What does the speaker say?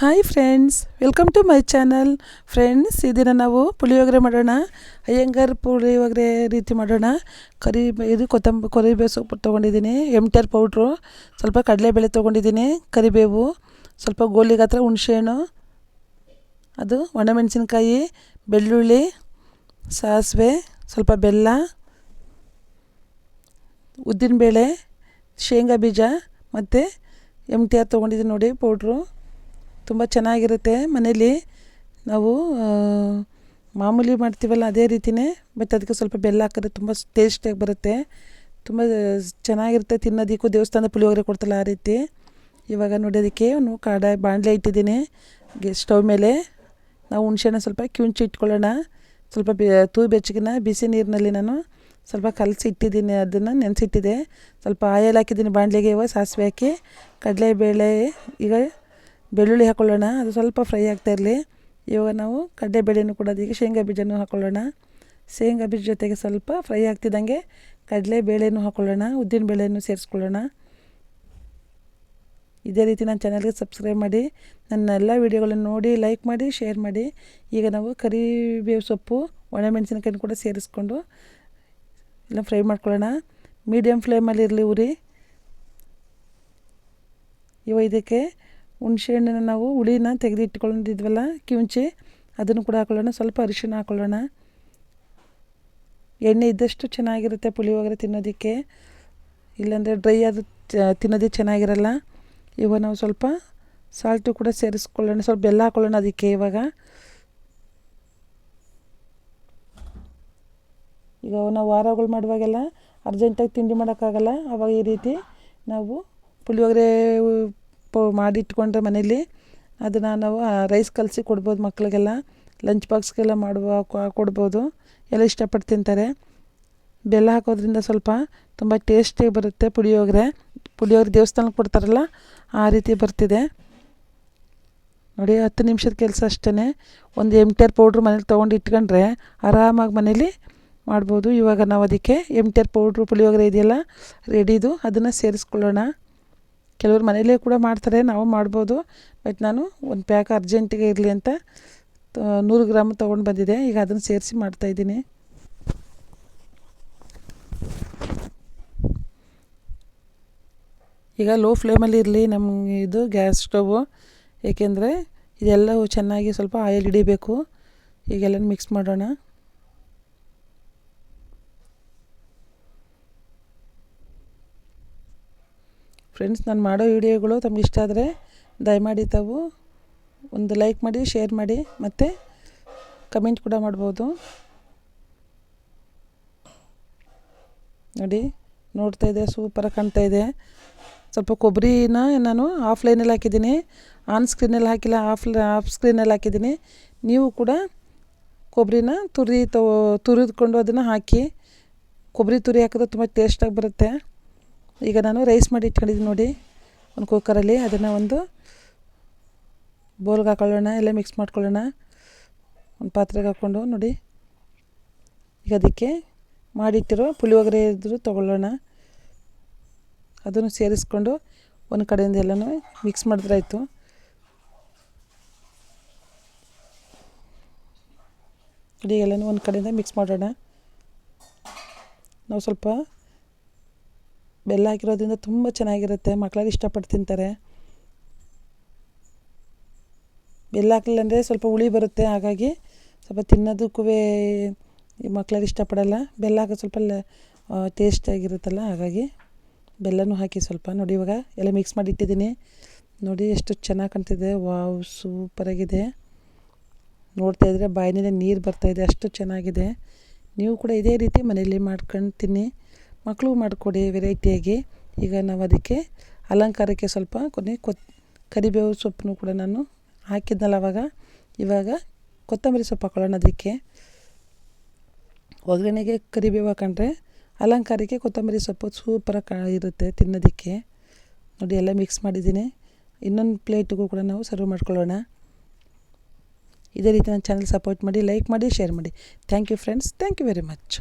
Hi friends welcome to my channel friends ಈ ದಿನ ನಾವು ಪುಳಿಯೋಗರೆ ಮಾಡೋಣ. ಅಯ್ಯಂಗಾರ್ ಪುಳಿಯೋಗರೆ ರೀತಿ ಮಾಡೋಣ. ಕರಿ, ಇದು ಕೊತ್ತಂಬ, ಕರಿಬೇವು ಸೊಪ್ಪು ತೊಗೊಂಡಿದ್ದೀನಿ. ಆರ್ ಪೌಡ್ರು ಸ್ವಲ್ಪ ಕಡಲೆಬೇಳೆ ತೊಗೊಂಡಿದ್ದೀನಿ. ಕರಿಬೇವು, ಸ್ವಲ್ಪ ಗೋಲಿ ಗಾತ್ರ ಹುಣಸೆಹಣ್ಣು, ಅದು ಒಣಮೆಣಸಿನ್ಕಾಯಿ, ಬೆಳ್ಳುಳ್ಳಿ, ಸಾಸಿವೆ, ಸ್ವಲ್ಪ ಬೆಲ್ಲ, ಉದ್ದಿನಬೇಳೆ, ಶೇಂಗಾ ಬೀಜ ಮತ್ತು ಎಂ ಟಿ ಆರ್ ತೊಗೊಂಡಿದ್ದೀನಿ ನೋಡಿ ಪೌಡ್ರು ತುಂಬ ಚೆನ್ನಾಗಿರುತ್ತೆ ಮನೇಲಿ. ನಾವು ಮಾಮೂಲಿ ಮಾಡ್ತೀವಲ್ಲ ಅದೇ ರೀತಿಯೇ ಬಟ್ ಅದಕ್ಕೆ ಸ್ವಲ್ಪ ಬೆಲ್ಲ ಹಾಕಿದ್ರೆ ತುಂಬ ಟೇಸ್ಟಿಯಾಗಿ ಬರುತ್ತೆ. ತುಂಬ ಚೆನ್ನಾಗಿರುತ್ತೆ ತಿನ್ನೋದಕ್ಕೂ ದೇವಸ್ಥಾನದ ಪುಳಿಯೋಗರೆ ಕೊಡ್ತಲ್ಲ ಆ ರೀತಿ. ಇವಾಗ ನೋಡೋದಕ್ಕೆ ಅವನು ಕಡಾಯಿ, ಬಾಣಲೆ ಇಟ್ಟಿದ್ದೀನಿ. ಸ್ಟವ್ ಮೇಲೆ. ನಾವು ಹುಣ್ಸೆಹಣ್ಣು ಸ್ವಲ್ಪ ಕಿವುಂಚಿ ಇಟ್ಕೊಳ್ಳೋಣ. ಸ್ವಲ್ಪ ಬೆ ತೂ ಬೆಚ್ಚಗಿನ ಬಿಸಿ ನೀರಿನಲ್ಲಿ ನಾನು ಸ್ವಲ್ಪ ಕಲಸಿ ಇಟ್ಟಿದ್ದೀನಿ, ಅದನ್ನು ನೆನೆಸಿಟ್ಟಿದೆ ಸ್ವಲ್ಪ ಆಯಲ್ ಹಾಕಿದ್ದೀನಿ ಬಾಣಲೆಗೆ ಇವಾಗ ಸಾಸಿವೆ ಹಾಕಿ. ಕಡಲೆಬೇಳೆ, ಈಗ ಬೆಳ್ಳುಳ್ಳಿ ಹಾಕ್ಕೊಳ್ಳೋಣ ಅದು ಸ್ವಲ್ಪ ಫ್ರೈ ಆಗ್ತಾ ಇರಲಿ. ಇವಾಗ ನಾವು ಕಡಲೆಬೇಳೆನೂ ಕೂಡ ಅದಕ್ಕೆ ಶೇಂಗಾ ಬೀಜನೂ ಹಾಕ್ಕೊಳ್ಳೋಣ ಶೇಂಗಾ ಬೀಜ ಜೊತೆಗೆ ಸ್ವಲ್ಪ ಫ್ರೈ ಆಗ್ತಿದ್ದಂಗೆ ಕಡಲೆಬೇಳೆನೂ ಹಾಕ್ಕೊಳ್ಳೋಣ ಉದ್ದಿನ ಬೇಳೆನೂ ಸೇರಿಸ್ಕೊಳ್ಳೋಣ. ಇದೇ ರೀತಿ ನನ್ನ ಚಾನಲ್ಗೆ ಸಬ್ಸ್ಕ್ರೈಬ್ ಮಾಡಿ, ನನ್ನ ಎಲ್ಲ ವೀಡಿಯೋಗಳನ್ನು ನೋಡಿ, ಲೈಕ್ ಮಾಡಿ, ಶೇರ್ ಮಾಡಿ. ಈಗ ನಾವು ಕರಿಬೇವು ಸೊಪ್ಪು ಒಣಮೆಣಸಿನಕಾಯಿ ಕೂಡ ಸೇರಿಸ್ಕೊಂಡು ಎಲ್ಲ ಫ್ರೈ ಮಾಡ್ಕೊಳ್ಳೋಣ. ಮೀಡಿಯಮ್ ಫ್ಲೇಮಲ್ಲಿ ಇರಲಿ ಉರಿ. ಇವ ಇದಕ್ಕೆ ಹಣ್ಣನ್ನು ನಾವು ಹುಳಿನ ತೆಗೆದು ಇಟ್ಕೊಂಡಿದ್ವಲ್ಲ ಕಿವುಂಚಿ, ಅದನ್ನು ಕೂಡ ಹಾಕೊಳ್ಳೋಣ. ಸ್ವಲ್ಪ ಅರಿಶಿನ ಹಾಕ್ಕೊಳ್ಳೋಣ ಎಣ್ಣೆ ಇದ್ದಷ್ಟು ಚೆನ್ನಾಗಿರುತ್ತೆ ಪುಳಿಯೋಗರೆ ತಿನ್ನೋದಕ್ಕೆ. ಇಲ್ಲಾಂದರೆ ಡ್ರೈ ಅದು ತಿನ್ನೋದೇ ಚೆನ್ನಾಗಿರಲ್ಲ. ಇವಾಗ ನಾವು ಸ್ವಲ್ಪ ಸಾಲ್ಟು ಕೂಡ ಸೇರಿಸ್ಕೊಳ್ಳೋಣ. ಸ್ವಲ್ಪ ಬೆಲ್ಲ ಹಾಕ್ಕೊಳ್ಳೋಣ ಅದಕ್ಕೆ ಇವಾಗ. ಈಗ ನಾವು ವಾರಗಳು ಮಾಡುವಾಗೆಲ್ಲ ಅರ್ಜೆಂಟಾಗಿ ತಿಂಡಿ ಮಾಡೋಕ್ಕಾಗಲ್ಲ. ಆವಾಗ ಈ ರೀತಿ ನಾವು ಪುಳಿಯೋಗರೆ ಪೊ ಮಾಡಿಟ್ಕೊಂಡ್ರೆ ಮನೇಲಿ ಅದನ್ನು ನಾವು ರೈಸ್ ಕಲಸಿ ಕೊಡ್ಬೋದು ಮಕ್ಕಳಿಗೆಲ್ಲ ಲಂಚ್ ಬಾಕ್ಸ್ಗೆಲ್ಲ ಮಾಡುವ ಕೊಡ್ಬೋದು. ಎಲ್ಲ ಇಷ್ಟಪಟ್ಟು ತಿಂತಾರೆ. ಬೆಲ್ಲ ಹಾಕೋದ್ರಿಂದ ಸ್ವಲ್ಪ ತುಂಬ ಟೇಸ್ಟಿಯಾಗಿ ಬರುತ್ತೆ ಪುಳಿಯೋಗರೆ. ಪುಳಿಯೋಗರೆ ದೇವಸ್ಥಾನಕ್ಕೆ ಕೊಡ್ತಾರಲ್ಲ, ಆ ರೀತಿ ಬರ್ತಿದೆ. ನೋಡಿ, ಹತ್ತು ನಿಮಿಷದ ಕೆಲಸ ಅಷ್ಟೇ ಒಂದು ಆರ್ ಪೌಡ್ರು ಮನೇಲಿ ತೊಗೊಂಡು ಇಟ್ಕೊಂಡ್ರೆ ಆರಾಮಾಗಿ ಮನೇಲಿ ಮಾಡ್ಬೋದು. ಇವಾಗ ನಾವು ಅದಕ್ಕೆ ಆರ್ ಪೌಡ್ರು ಪುಳಿಯೋಗರೆ ಇದೆಯಲ್ಲ ರೆಡಿದು ಅದನ್ನು ಸೇರಿಸ್ಕೊಳ್ಳೋಣ. ಕೆಲವ್ರು ಮನೆಯಲ್ಲೇ ಕೂಡ ಮಾಡ್ತಾರೆ, ನಾವು ಮಾಡ್ಬೋದು. ಬಟ್ ನಾನು ಒಂದು ಪ್ಯಾಕ್ ಅರ್ಜೆಂಟಿಗೆ ಇರಲಿ ಅಂತ ನೂರು ಗ್ರಾಮ್ ತೊಗೊಂಡು ಬಂದಿದೆ. ಈಗ ಅದನ್ನು ಸೇರಿಸಿ ಮಾಡ್ತಾಯಿದ್ದೀನಿ ಈಗ ಲೋ ಫ್ಲೇಮಲ್ಲಿ ಇರಲಿ ನಮ್ಮ ಇದು ಗ್ಯಾಸ್ ಸ್ಟೌವು ಏಕೆಂದರೆ ಇದೆಲ್ಲವೂ ಚೆನ್ನಾಗಿ ಸ್ವಲ್ಪ ಆಯಿಲ್ ಹಿಡಿಬೇಕು. ಈಗೆಲ್ಲ ಮಿಕ್ಸ್ ಮಾಡೋಣ. ಫ್ರೆಂಡ್ಸ್ ನಾನು ಮಾಡೋ ವಿಡಿಯೋಗಳು ತಮ್ಗೆ ಇಷ್ಟ ಆದರೆ ದಯಮಾಡಿ ತಾವು ಒಂದು ಲೈಕ್ ಮಾಡಿ ಶೇರ್ ಮಾಡಿ ಮತ್ತು ಕಮೆಂಟ್ ಕೂಡ ಮಾಡ್ಬೋದು. ನೋಡಿ, ನೋಡ್ತಾ ಇದೆ ಸೂಪರಾಗಿ ಕಾಣ್ತಾ ಇದೆ. ಸ್ವಲ್ಪ ಕೊಬ್ಬರಿನ ನಾನು ಆಫ್ಲೈನಲ್ಲಿ ಹಾಕಿದ್ದೀನಿ. ಆನ್ ಸ್ಕ್ರೀನಲ್ಲಿ ಹಾಕಿಲ್ಲ ಆಫ್ ಆಫ್ ಸ್ಕ್ರೀನಲ್ಲಿ ಹಾಕಿದ್ದೀನಿ. ನೀವು ಕೂಡ ಕೊಬ್ಬರಿನ ತುರಿ ತುರಿದುಕೊಂಡು ಅದನ್ನು ಹಾಕಿ. ಕೊಬ್ಬರಿ ತುರಿ ಹಾಕಿದ್ರೆ ತುಂಬ ಟೇಸ್ಟಾಗಿ ಬರುತ್ತೆ. ಈಗ ನಾನು ರೈಸ್ ಮಾಡಿ ಇಟ್ಕೊಂಡಿದ್ದೀನಿ ನೋಡಿ. ಒಂದು ಕುಕ್ಕರಲ್ಲಿ ಅದನ್ನು ಒಂದು ಬೋಲ್ಗೆ ಹಾಕೊಳ್ಳೋಣ, ಎಲ್ಲ ಮಿಕ್ಸ್ ಮಾಡ್ಕೊಳ್ಳೋಣ. ಒಂದು ಪಾತ್ರೆಗೆ ಹಾಕ್ಕೊಂಡು ನೋಡಿ. ಈಗ ಅದಕ್ಕೆ ಮಾಡಿಟ್ಟಿರೋ ಪುಳಿಯೋಗರೆ ಇದ್ದರೂ ತೊಗೊಳ್ಳೋಣ. ಅದನ್ನು ಸೇರಿಸ್ಕೊಂಡು ಒಂದು ಕಡೆಯಿಂದ ಎಲ್ಲನೂ ಮಿಕ್ಸ್ ಮಾಡಿದ್ರಾಯ್ತು ನೋಡಿ, ಎಲ್ಲನೂ ಒಂದು ಕಡೆಯಿಂದ ಮಿಕ್ಸ್ ಮಾಡೋಣ. ನಾವು ಸ್ವಲ್ಪ ಬೆಲ್ಲ ಹಾಕಿರೋದ್ರಿಂದ ತುಂಬ ಚೆನ್ನಾಗಿರುತ್ತೆ. ಮಕ್ಕಳೆಲ್ಲ ಇಷ್ಟಪಟ್ಟು ತಿಂತಾರೆ. ಬೆಲ್ಲ ಹಾಕಲಿಲ್ಲ ಅಂದರೆ ಸ್ವಲ್ಪ ಹುಳಿ ಬರುತ್ತೆ. ಹಾಗಾಗಿ ಸ್ವಲ್ಪ ತಿನ್ನೋದಕ್ಕೂ ಮಕ್ಕಳೆಲ್ಲ ಇಷ್ಟಪಡಲ್ಲ. ಬೆಲ್ಲ ಹಾಕೋದು ಸ್ವಲ್ಪ ಟೇಸ್ಟಾಗಿರುತ್ತಲ್ಲ ಹಾಗಾಗಿ ಬೆಲ್ಲನೂ ಹಾಕಿ ಸ್ವಲ್ಪ ನೋಡಿ ಇವಾಗ ಎಲ್ಲ ಮಿಕ್ಸ್ ಮಾಡಿ ಇಟ್ಟಿದ್ದೀನಿ ನೋಡಿ ಎಷ್ಟು ಚೆನ್ನಾಗಿ ಕಾಣ್ತಿದೆ. ವಾವ್ ಸೂಪರಾಗಿದೆ ನೋಡ್ತಾ ಇದ್ದರೆ ಬಾಯಿನಿಂದ ನೀರು ಬರ್ತಾಯಿದೆ ಅಷ್ಟು ಚೆನ್ನಾಗಿದೆ. ನೀವು ಕೂಡ ಇದೇ ರೀತಿ ಮನೇಲಿ ಮಾಡ್ಕೊಂಡು ತಿನ್ನಿ. ಮಕ್ಕಳಿಗೂ ಮಾಡಿಕೊಡಿ ವೆರೈಟಿಯಾಗಿ. ಈಗ ನಾವು ಅದಕ್ಕೆ ಅಲಂಕಾರಕ್ಕೆ ಸ್ವಲ್ಪ ಕೊನೆ ಕೊತ್, ಕರಿಬೇವು ಸೊಪ್ಪನ್ನು ಕೂಡ ನಾನು ಹಾಕಿದ್ನಲ್ಲ ಅವಾಗ. ಇವಾಗ ಕೊತ್ತಂಬರಿ ಸೊಪ್ಪು ಹಾಕೊಳ್ಳೋಣ ಅದಕ್ಕೆ. ಒಗ್ಗರಣೆಗೆ ಕರಿಬೇವು ಹಾಕೊಂಡ್ರೆ ಅಲಂಕಾರಕ್ಕೆ ಕೊತ್ತಂಬರಿ ಸೊಪ್ಪು ಸೂಪರಾಗಿ ಕಾ, ಇರುತ್ತೆ ತಿನ್ನೋದಕ್ಕೆ. ನೋಡಿ ಎಲ್ಲ ಮಿಕ್ಸ್ ಮಾಡಿದ್ದೀನಿ. ಇನ್ನೊಂದು ಪ್ಲೇಟಿಗೂ ಕೂಡ ನಾವು ಸರ್ವ್ ಮಾಡ್ಕೊಳ್ಳೋಣ. ಇದೇ ರೀತಿ ನನ್ನ ಚಾನಲ್ ಸಪೋರ್ಟ್ ಮಾಡಿ ಲೈಕ್ ಮಾಡಿ ಶೇರ್ ಮಾಡಿ. Thank you friends thank you very much